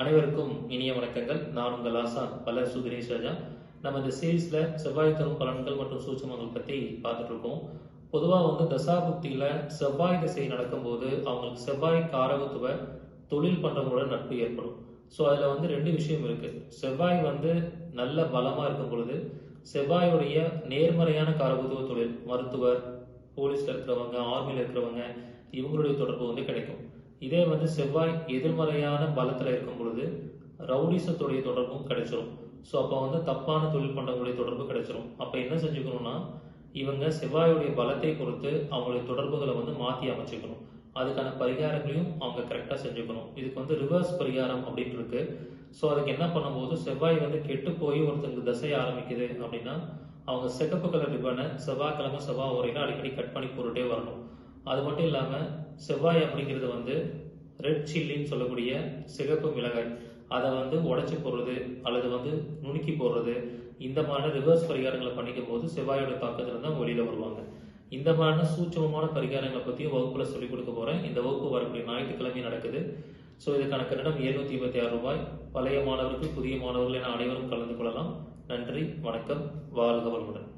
அனைவருக்கும் இனிய வணக்கங்கள். நான் உங்கள் ஆசான் பல சுதினேஷ் ராஜா. நம்ம இந்த சீரீஸில் செவ்வாய் தரும் பலன்கள் மற்றும் சூட்சமங்கள் பற்றி பார்த்துட்டு இருக்கோம். பொதுவாக வந்து தசாபுக்தியில் செவ்வாய் திசை நடக்கும்போது அவங்களுக்கு செவ்வாய் காரகத்துவ தொழில் பண்ணுறவங்களோட நட்பு ஏற்படும். ஸோ அதில் வந்து ரெண்டு விஷயம் இருக்கு. செவ்வாய் வந்து நல்ல பலமாக இருக்கும் பொழுது செவ்வாயுடைய நேர்மறையான காரகத்துவ தொழில் மருத்துவர் போலீஸ்ல இருக்கிறவங்க ஆர்மியில் இருக்கிறவங்க இவங்களுடைய தொடர்பு வந்து கிடைக்கும். இதே வந்து செவ்வாய் எதிர்மறையான பலத்தில் இருக்கும் பொழுது ரவுடிசத்துடைய தொடர்பும் கிடைச்சிரும். ஸோ அப்போ வந்து தப்பான தொழில் பண்றவங்களுடைய தொடர்பு கிடைச்சிரும். அப்போ என்ன செஞ்சுக்கணும்னா இவங்க செவ்வாயுடைய பலத்தை பொறுத்து அவங்களுடைய தொடர்புகளை வந்து மாற்றி அமைச்சுக்கணும். அதுக்கான பரிகாரங்களையும் அவங்க கரெக்டாக செஞ்சுக்கணும். இதுக்கு வந்து ரிவர்ஸ் பரிகாரம் அப்படின்னு இருக்கு. ஸோ அதுக்கு என்ன பண்ணும்போது செவ்வாய் வந்து கெட்டு போய் ஒருத்தருக்கு தசை ஆரம்பிக்குது அப்படின்னா அவங்க சிகப்பு கலர் ரிப்பனை செவ்வாய்க்கிழமை செவ்வாய் உரையில அடிக்கடி கட் பண்ணி போட்டுட்டே வரணும். அது மட்டும் இல்லாமல் செவ்வாய் அப்படிங்கிறது வந்து ரெட் சில்லின்னு சொல்லக்கூடிய சிகப்பு மிளகாய். அதை வந்து உடச்சி போடுறது அல்லது வந்து நுணுக்கி போடுறது. இந்த மாதிரியான ரிவர்ஸ் பரிகாரங்களை பண்ணிக்கும் போது செவ்வாயோட தாக்கத்துல தான் வெளியில வருவாங்க. இந்த மாதிரியான சூட்சமமான பரிகாரங்களை பற்றியும் வகுப்பில் சொல்லிக் கொடுக்க போகிறேன் இந்த வகுப்பு வரக்கூடிய ஞாயிற்றுக்கிழமை நடக்குது. ஸோ இதுக்கான கட்டணம் எழுநூற்றி இருபத்தி ஆறு ரூபாய். பழைய மாணவர்கள் புதிய மாணவர்கள் என அனைவரும் கலந்து கொள்ளலாம். நன்றி வணக்கம். வாழ்க வளமுடன்.